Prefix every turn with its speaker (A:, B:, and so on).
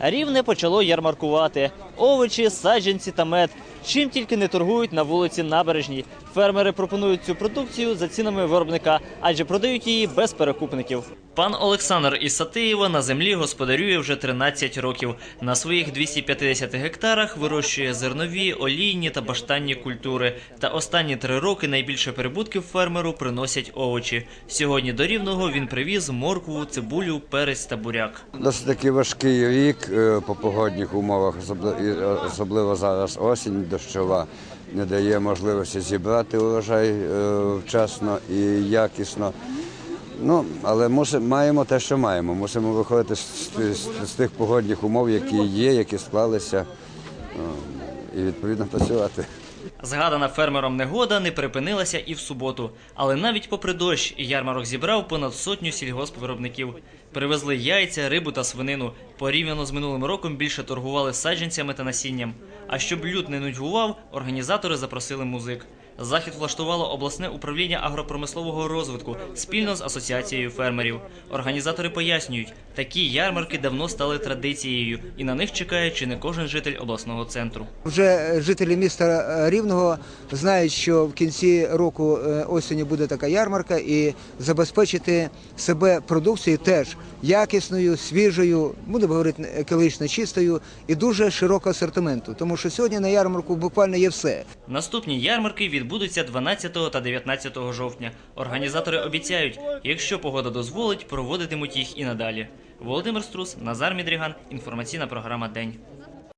A: Рівне почало ярмаркувати овочі, саджанці та мед. Чим тільки не торгують на вулиці Набережній. Фермери пропонують цю продукцію за цінами виробника, адже продають її без перекупників. Пан Олександр із Сатиєва на землі господарює вже 13 років. На своїх 250 гектарах вирощує зернові, олійні та баштанні культури. Та останні три роки найбільше прибутків фермеру приносять овочі. Сьогодні до рівного він привіз моркву, цибулю, перець та буряк.
B: Досить таки важкий рік е, по погодних умовах, особливо, особливо зараз осінь дощова не дає можливості зібрати урожай е, вчасно і якісно. Ну, але мусимо, маємо те, що маємо. Мусимо виходити з, з, з тих погодних умов, які є, які склалися, е, і відповідно працювати.
A: Згадана фермером негода не припинилася і в суботу. Але навіть попри дощ ярмарок зібрав понад сотню сільгоспвиробників. Привезли яйця, рибу та свинину. Порівняно з минулим роком більше торгували саджанцями та насінням. А щоб люд не нудьгував, організатори запросили музик. Захід влаштувало обласне управління агропромислового розвитку спільно з асоціацією фермерів. Організатори пояснюють, такі ярмарки давно стали традицією, і на них чекає чи не кожен житель обласного центру.
C: Вже жителі міста Рівного знають, що в кінці року е, осені буде така ярмарка, і забезпечити себе продукцією теж якісною, свіжою, будемо говорити екологічно чистою і дуже широкого асортименту. Тому що сьогодні на ярмарку буквально є все.
A: Наступні ярмарки відбудуться 12 та 19 жовтня. Організатори обіцяють, якщо погода дозволить, проводитимуть їх і надалі. Володимир Струс, Назар Мідріган. Інформаційна програма День.